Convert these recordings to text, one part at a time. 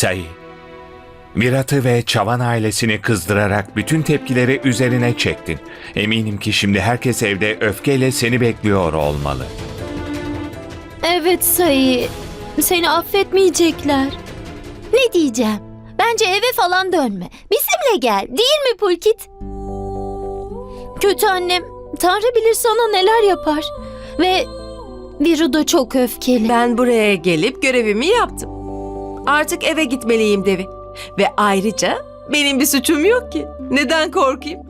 Sayı, Virat'ı ve Çavan ailesini kızdırarak bütün tepkileri üzerine çektin. Eminim ki şimdi herkes evde öfkeyle seni bekliyor olmalı. Evet Sayı. Seni affetmeyecekler. Ne diyeceğim? Bence eve falan dönme. Bizimle gel. Değil mi Pulkit? Kötü annem Tanrı bilir sana neler yapar. Ve Viru da çok öfkeli. Ben buraya gelip görevimi yaptım. Artık eve gitmeliyim Devi. Ve ayrıca benim bir suçum yok ki. Neden korkayım?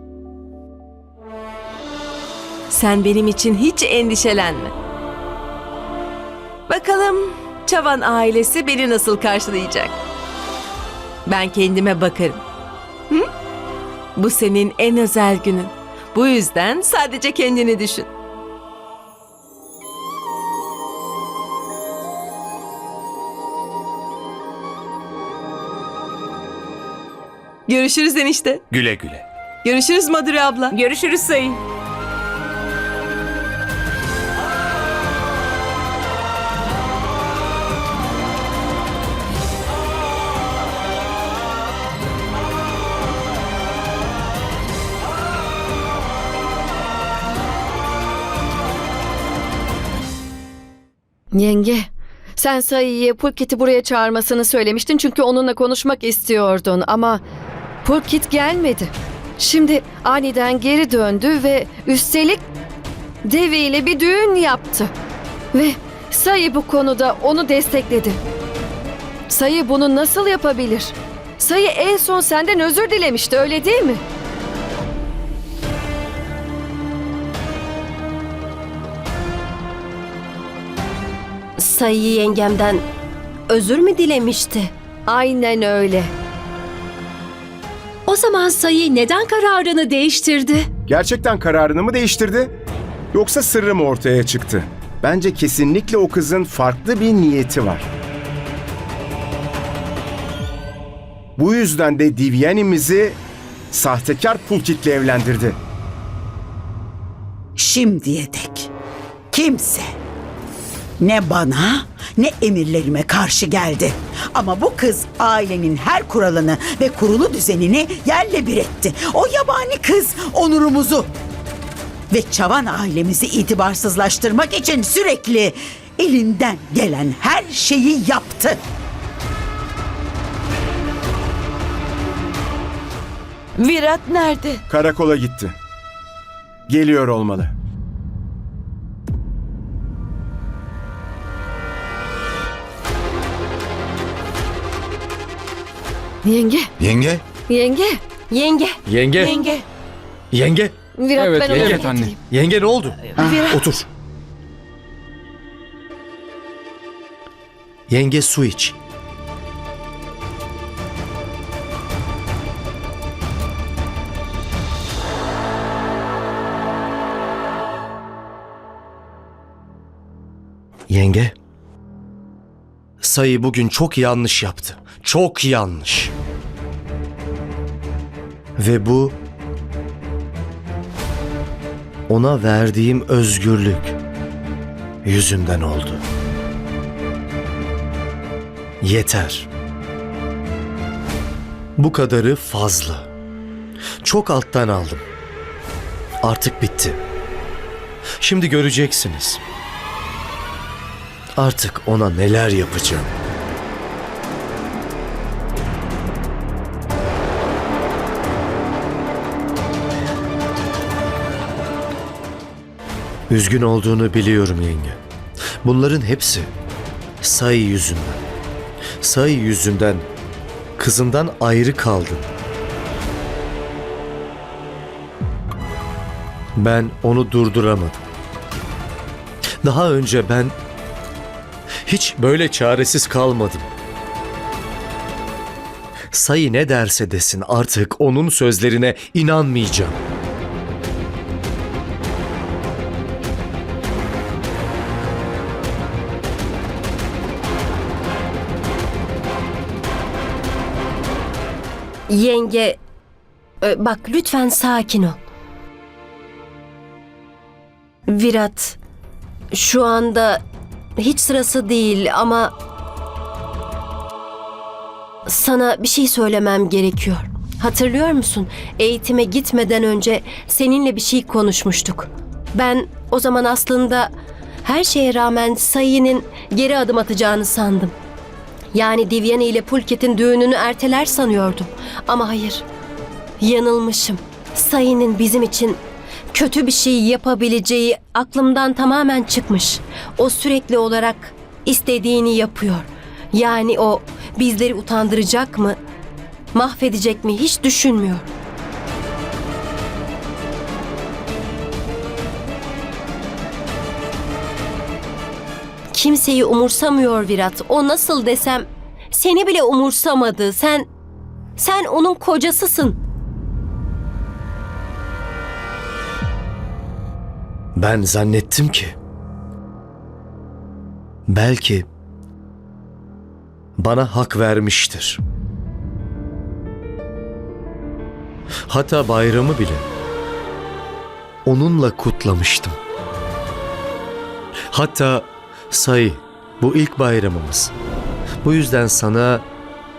Sen benim için hiç endişelenme. Bakalım Çavan ailesi beni nasıl karşılayacak? Ben kendime bakarım. Hı? Bu senin en özel günün. Bu yüzden sadece kendini düşün. Görüşürüz enişte. Güle güle. Görüşürüz Madure abla. Görüşürüz Sayın. Yenge, sen Sayı'ya Pulkit'i buraya çağırmasını söylemiştin çünkü onunla konuşmak istiyordun ama Pulkit gelmedi. Şimdi aniden geri döndü ve üstelik Devi ile bir düğün yaptı. Ve Sayı bu konuda onu destekledi. Sayı bunu nasıl yapabilir? Sayı en son senden özür dilemişti öyle değil mi? Sayı yengemden özür mü dilemişti? Aynen öyle. Zaman Sayı neden kararını değiştirdi? Gerçekten kararını mı değiştirdi? Yoksa sırrı mı ortaya çıktı? Bence kesinlikle o kızın farklı bir niyeti var. Bu yüzden de Divyanimizi sahtekar Pulkit'le evlendirdi. Şimdiye dek kimse ne bana ne emirlerime karşı geldi. Ama bu kız ailenin her kuralını ve kurulu düzenini yerle bir etti. O yabani kız onurumuzu ve çavan ailemizi itibarsızlaştırmak için sürekli elinden gelen her şeyi yaptı. Virat nerede? Karakola gitti. Geliyor olmalı. Yenge, Yenge? yenge. Yenge, Yenge? Yenge. Yenge? Virat Evet, ben yenge. getireyim. Yenge ne oldu? Otur. Yenge su iç. Yenge. Sayı bugün çok yanlış yaptı. Çok yanlış. Ve bu ona verdiğim özgürlük yüzünden oldu. Yeter. Bu kadarı fazla. Çok alttan aldım. Artık bitti. Şimdi göreceksiniz. Artık ona neler yapacağım. Üzgün olduğunu biliyorum yenge. Bunların hepsi Sayı yüzünden. Sayı yüzünden kızından ayrı kaldın. Ben onu durduramadım. Daha önce ben hiç böyle çaresiz kalmadım. Sayı ne derse desin artık onun sözlerine inanmayacağım. Yenge. e, Bak lütfen sakin ol. Virat, şu anda hiç sırası değil ama sana bir şey söylemem gerekiyor. Hatırlıyor musun? Eğitime gitmeden önce seninle bir şey konuşmuştuk. Ben o zaman aslında her şeye rağmen Sayı'nın geri adım atacağını sandım. Yani Divyani ile Pulkit'in düğününü erteler sanıyordum. Ama hayır. Yanılmışım. Sayı'nın bizim için kötü bir şey yapabileceği aklımdan tamamen çıkmış. O sürekli olarak istediğini yapıyor. Yani o bizleri utandıracak mı, mahvedecek mi hiç düşünmüyor. Kimseyi umursamıyor Virat. O nasıl desem seni bile umursamadı. Sen sen onun kocasısın. Ben zannettim ki belki bana hak vermiştir. Hatta bayramı bile onunla kutlamıştım. Hatta say bu ilk bayramımız. Bu yüzden sana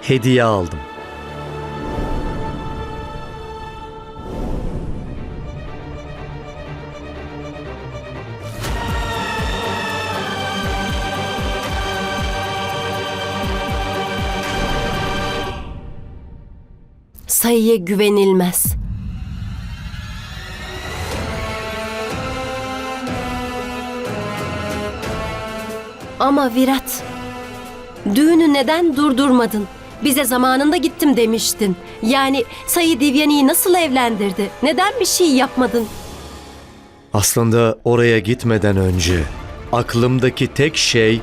hediye aldım. Sayıya güvenilmez. Ama Virat, düğünü neden durdurmadın? Bize zamanında gittim demiştin. Yani Sayı Divyani'yi nasıl evlendirdi? Neden bir şey yapmadın? Aslında oraya gitmeden önce aklımdaki tek şey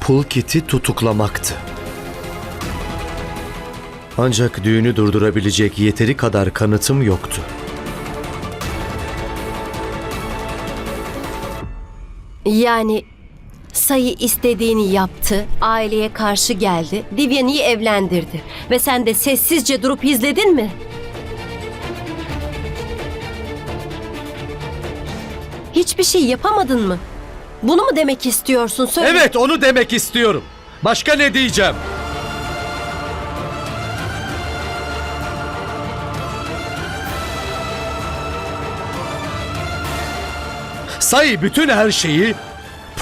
Pulkit'i tutuklamaktı. Ancak düğünü durdurabilecek yeteri kadar kanıtım yoktu. Yani Sayı istediğini yaptı, aileye karşı geldi, Divyani'yi evlendirdi. Ve sen de sessizce durup izledin mi? Hiçbir şey yapamadın mı? Bunu mu demek istiyorsun? Söyle. Evet onu demek istiyorum. Başka ne diyeceğim? Say bütün her şeyi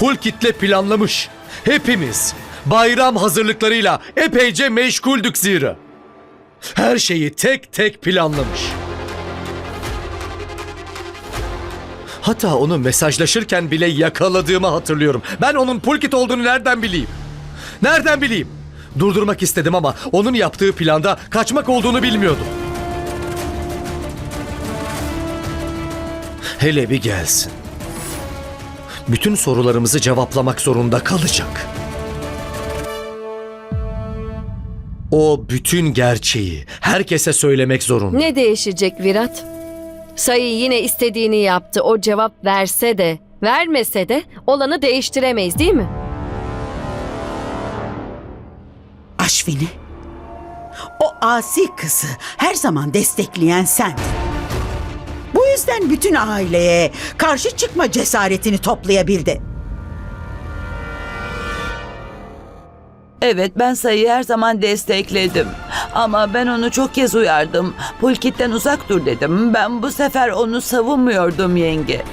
Pulkit'le planlamış. Hepimiz bayram hazırlıklarıyla epeyce meşguldük zira. Her şeyi tek tek planlamış. Hatta onu mesajlaşırken bile yakaladığımı hatırlıyorum. Ben onun Pulkit olduğunu nereden bileyim? Nereden bileyim? Durdurmak istedim ama onun yaptığı planda kaçmak olduğunu bilmiyordum. Hele bir gelsin. Bütün sorularımızı cevaplamak zorunda kalacak. O bütün gerçeği herkese söylemek zorunda. Ne değişecek Virat? Sayı yine istediğini yaptı. O cevap verse de, vermese de olanı değiştiremeyiz değil mi? Aşvini. O asi kızı her zaman destekleyen sendin. Yüzden bütün aileye karşı çıkma cesaretini toplayabildi. Evet ben sayıyı her zaman destekledim. Ama ben onu çok kez uyardım. Pulkit'ten uzak dur dedim. Ben bu sefer onu savunmuyordum yenge.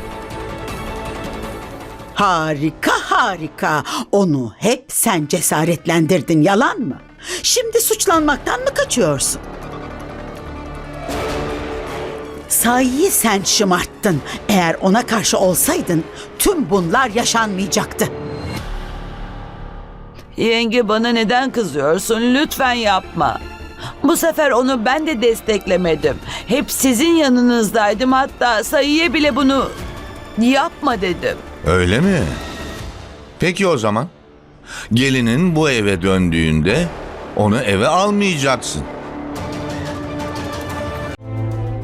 Harika harika. Onu hep sen cesaretlendirdin yalan mı? Şimdi suçlanmaktan mı kaçıyorsun? Sayıyı sen şımarttın. Eğer ona karşı olsaydın tüm bunlar yaşanmayacaktı. Yenge bana neden kızıyorsun? Lütfen yapma. Bu sefer onu ben de desteklemedim. Hep sizin yanınızdaydım. Hatta sayıya bile bunu yapma dedim. Öyle mi? Peki o zaman. Gelinin bu eve döndüğünde onu eve almayacaksın.